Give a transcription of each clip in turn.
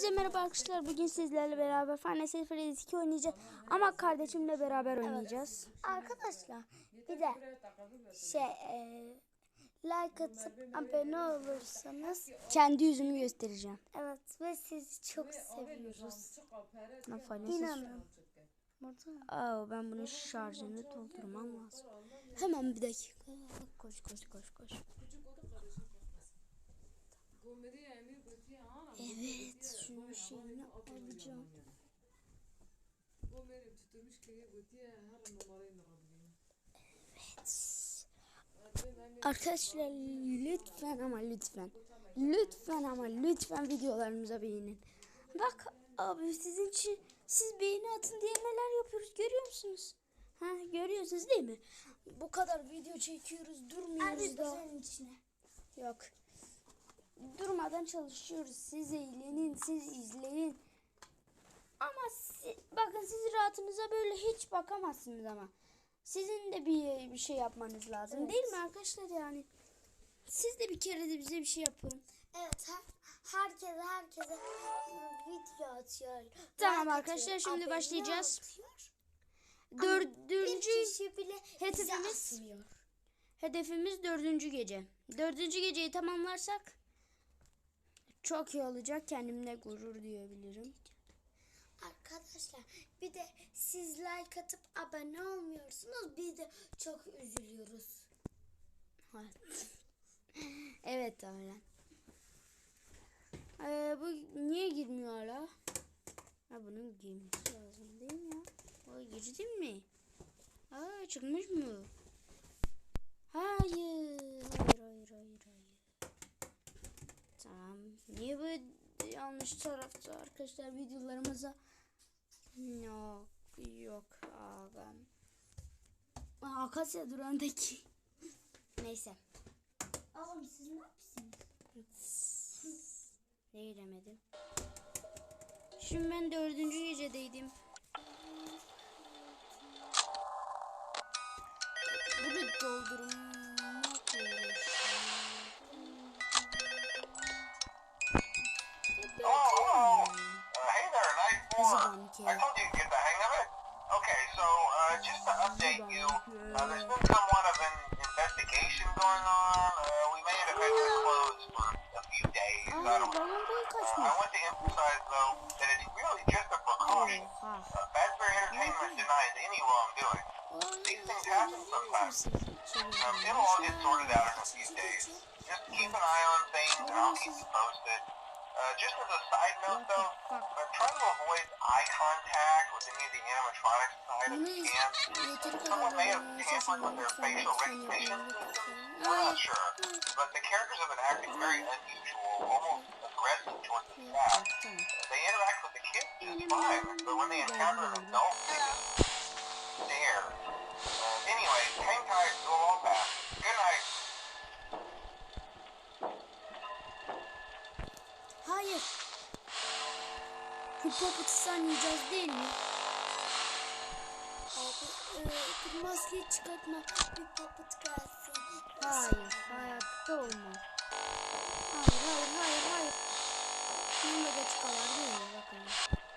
Size merhaba arkadaşlar. Bugün sizlerle beraber Final Fantasy 2 oynayacağız. Ama kardeşimle beraber oynayacağız. Arkadaşlar bir de şey e, like atıp abone olursanız Kendi yüzümü göstereceğim. evet ve sizi çok seviyoruz. İnanın. Aa, ben bunun şarjını doldurmam lazım. Hemen bir dakika. Koş koş koş koş. Evet, şunun şeyini alacağım. Arkadaşlar lütfen ama lütfen. Lütfen ama lütfen videolarımıza beğenin. Bak abi sizin için siz beğeni atın diye neler yapıyoruz görüyor musunuz? Ha görüyorsunuz değil mi? Bu kadar video çekiyoruz durmuyoruz Hadi da. senin içine. Yok. Durmadan çalışıyoruz. Siz eğlenin, siz izleyin. Ama si- bakın siz rahatınıza böyle hiç bakamazsınız ama. Sizin de bir bir şey yapmanız lazım Evet. değil mi arkadaşlar yani? Siz de bir kere de bize bir şey yapın. Evet her, herkese herkese video atıyor. Tamam like arkadaşlar, atıyor, şimdi başlayacağız. atıyor. Dördüncü hedefimiz- hedefimiz dördüncü gece. Dördüncü geceyi tamamlarsak çok iyi olacak. Kendimle gurur duyabilirim. Arkadaşlar bir de siz like atıp abone olmuyorsunuz. Biz de çok üzülüyoruz. Evet. öyle. Ee, bu niye girmiyor hala? Ha bunun girmesi lazım değil mi ya? O girdin mi? Aa çıkmış mı? Hayır. Hayır hayır hayır hayır. Tamam. Niye böyle yanlış tarafta arkadaşlar videolarımıza? Yok. Yok ağam. Aa, Akasya durağındaki. Neyse. Oğlum siz ne yapıyorsunuz? Ne giremedim? Şimdi ben dördüncü gecedeydim. Bunu doldurmak I told you to get the hang of it. Okay, so uh, just to update you, uh, there's been somewhat of an investigation going on. Uh, we may have been closed for a few days. I don't know. Uh, I want to emphasize, though, that it's really just a precaution. Oha. Uh, Fazbear Entertainment denies any wrongdoing. These things happen sometimes. Um, it'll all get sorted out in a few days. Just keep an eye on things, and I'll keep you posted. Uh, just as a side note, though, uh, try to avoid eye contact with any of the animatronics side of the camp. Someone may have tampered with their facial recognition system. We're not sure, but the characters have been acting very unusual, almost aggressive towards the staff. They interact with the kids just fine, but when they encounter an adult, they just stare. Uh, anyway, hang tight, it'll all pass. Hayır. Hipopotu yiyeceğiz değil mi? Abi e, maskeyi çıkartma. Bir papıt gelsin. Hayır, hayatta olmaz. Hayır, hayır, hayır, hayır. Şimdi de çıkarlar değil mi? Bakın.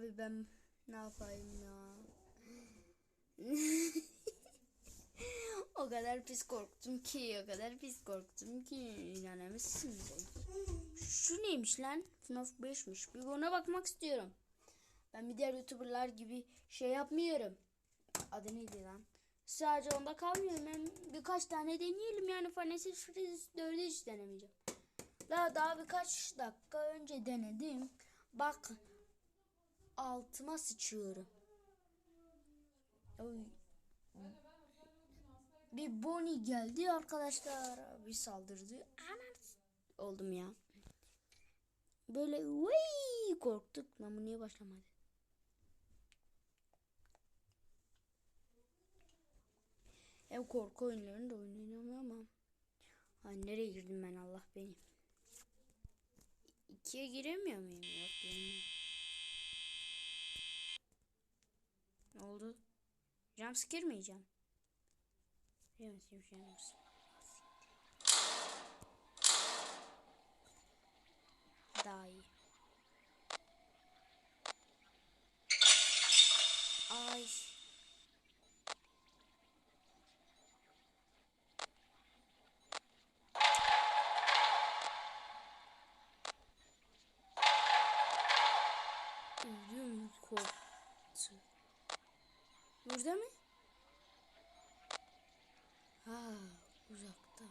Abi ben ne yapayım ya? o kadar pis korktum ki, o kadar pis korktum ki inanamazsınız. Şu neymiş lan? FNAF 5'miş. Bir ona bakmak istiyorum. Ben bir diğer youtuberlar gibi şey yapmıyorum. Adı neydi lan? Sadece onda kalmıyorum. Ben birkaç tane deneyelim yani Fantasy 4'ü hiç denemeyeceğim. Daha daha birkaç dakika önce denedim. Bak altıma sıçıyorum. Oy. Bir Bonnie geldi arkadaşlar. Bir saldırdı. Aman oldum ya. Böyle vay korktuk. Lan bu niye başlamadı? Ev korku oyunlarını da oynayamam ama. Ay nereye girdim ben Allah beni. İkiye giremiyor muyum? Yok giremiyorum. Ne oldu? Jumpscare mi yiyeceğim? Evet yiyeceğim. Daha iyi. Ay. Ödüm koptu. Burada mı? Ha, uzakta.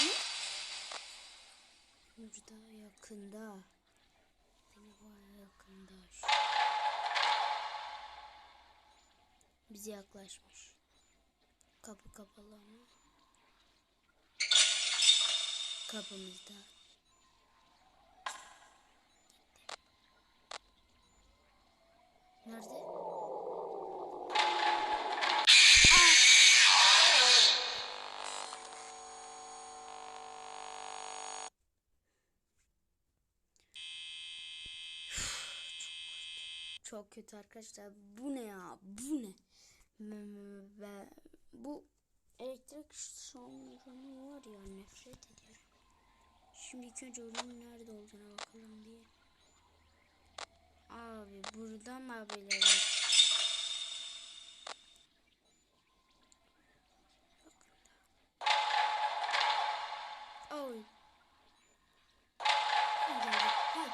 Ne? Burada yakında. Beni var yakında. Bize yaklaşmış. Kapı kapalı ama. Kapımızda. Nerede? Çok kötü arkadaşlar. Bu ne ya? Bu ne? Ve bu elektrik sorunu var ya nefret ediyorum. Şimdi ilk önce onun nerede olduğuna bakalım diye. Abi buradan mı abiler? Oy. Hadi, hadi.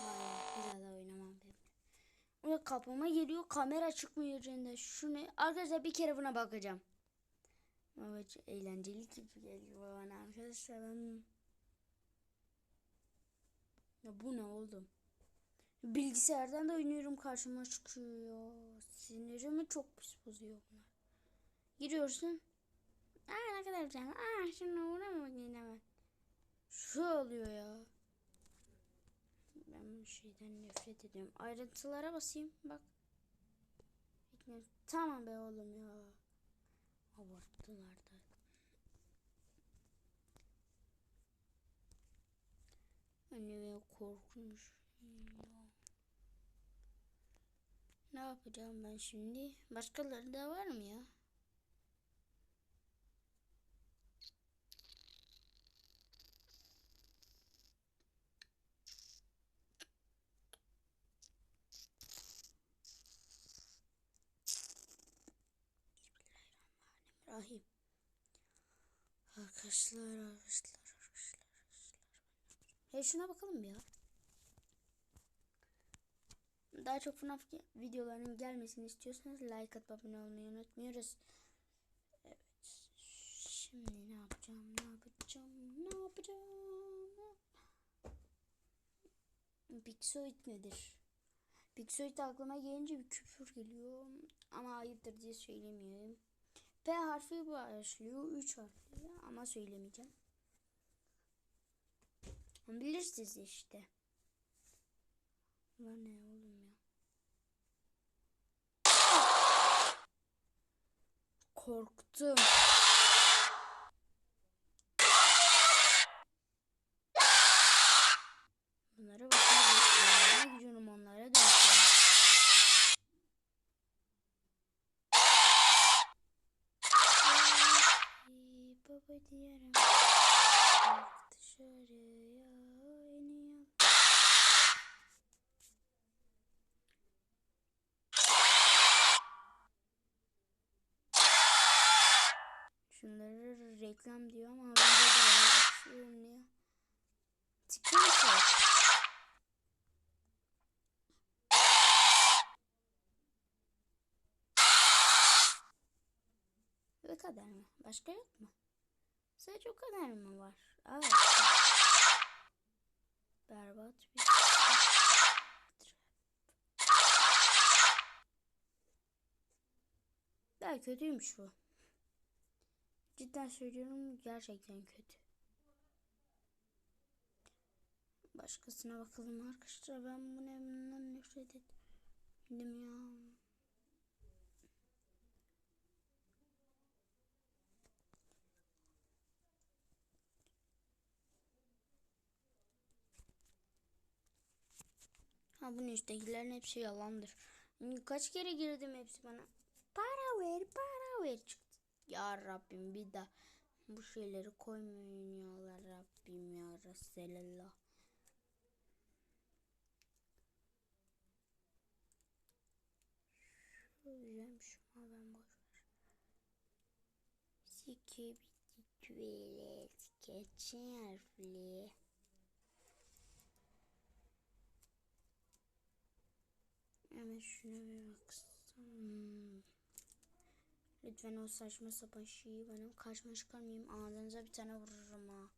Vay, bir daha da oynamam ben. Ve kapıma geliyor kamera çıkmıyor üzerinde. Şu ne? Arkadaşlar bir kere buna bakacağım. Evet eğlenceli gibi geliyor bana arkadaşlar. Ben... Ya bu ne oğlum? Bilgisayardan da oynuyorum karşıma çıkıyor. Sinirimi çok pis bozuyor bunlar. Giriyorsun. Aa ne kadar güzel. Aa şunu uğrama yine hemen. Şu oluyor ya. Bu şeyden nefret ediyorum. Ayrıntılara basayım bak. Tamam be oğlum ya. Abarttılar da. Anne korkunç. Ne yapacağım ben şimdi? Başkaları da var mı ya? Rahim. Arkadaşlar, arkadaşlar, arkadaşlar, arkadaşlar. Hey şuna bakalım ya. Daha çok FNAF videolarının gelmesini istiyorsanız like atıp abone olmayı unutmuyoruz. Evet. Şimdi ne yapacağım? Ne yapacağım? Ne yapacağım? Pixoid nedir? Pixoid aklıma gelince bir küfür geliyor. Ama ayıptır diye söylemiyorum. P harfi başlıyor. 3 harfli ama söylemeyeceğim. Bilirsiniz işte. Lan ne oğlum ya. Korktum. Ay, Baba diyorum. Bak dışarıya iniyorum. Şunları reklam diyor ama bende de var. Ünlüyor. TikTok. Bu kadar mı? Başka yok mu? Sadece o kadar mı var? Evet. Berbat bir şey. Daha kötüymüş bu. Cidden söylüyorum gerçekten kötü. Başkasına bakalım arkadaşlar ben bunu nefret ettim ya. Ha bunun üsttekilerin hepsi yalandır. Kaç kere girdim hepsi bana. Para ver, para ver çıktı. Ya Rabbim bir daha bu şeyleri koymayın ya Rabbim ya Resulallah. Şu güzelmiş ama ben boş ver. Sikibidi tuvalet geçen harfli. Hemen şuna bir baksam. Lütfen o saçma sapan şeyi benim karşıma çıkarmayayım. Ağzınıza bir tane vururum ha.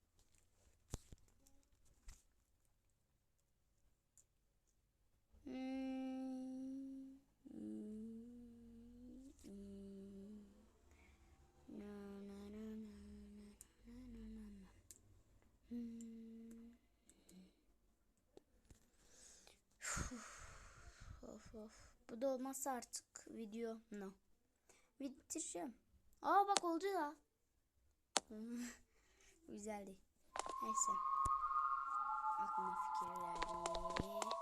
Bu da olmazsa artık video no. Bitireceğim. Aa bak oldu ya. Güzeldi. Neyse. Aklıma fikir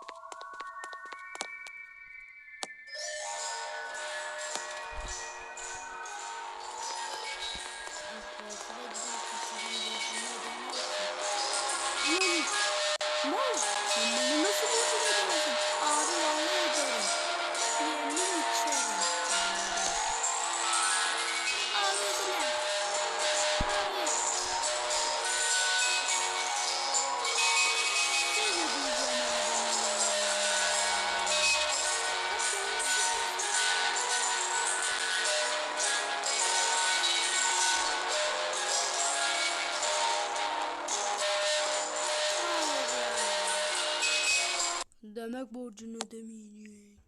Demek borcunu ödemeyeceksin.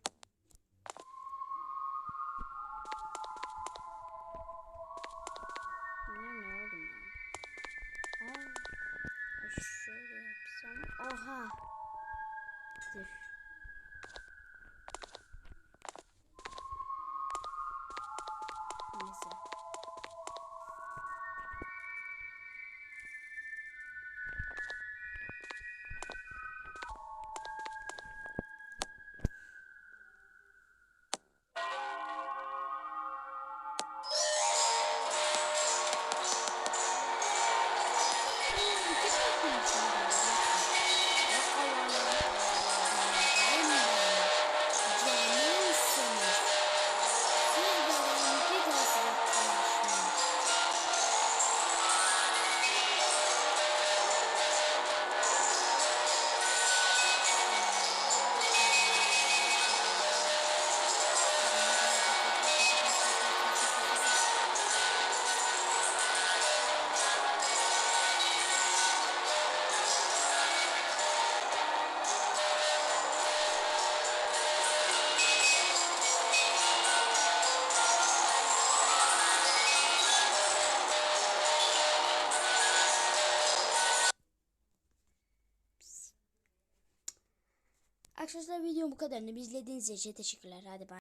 Ne ne oğlum ya? Aa, şöyle yapsam. Oha. Dur. Thank you. Video bu kadar. Bizi izlediğiniz için teşekkürler. Hadi bay.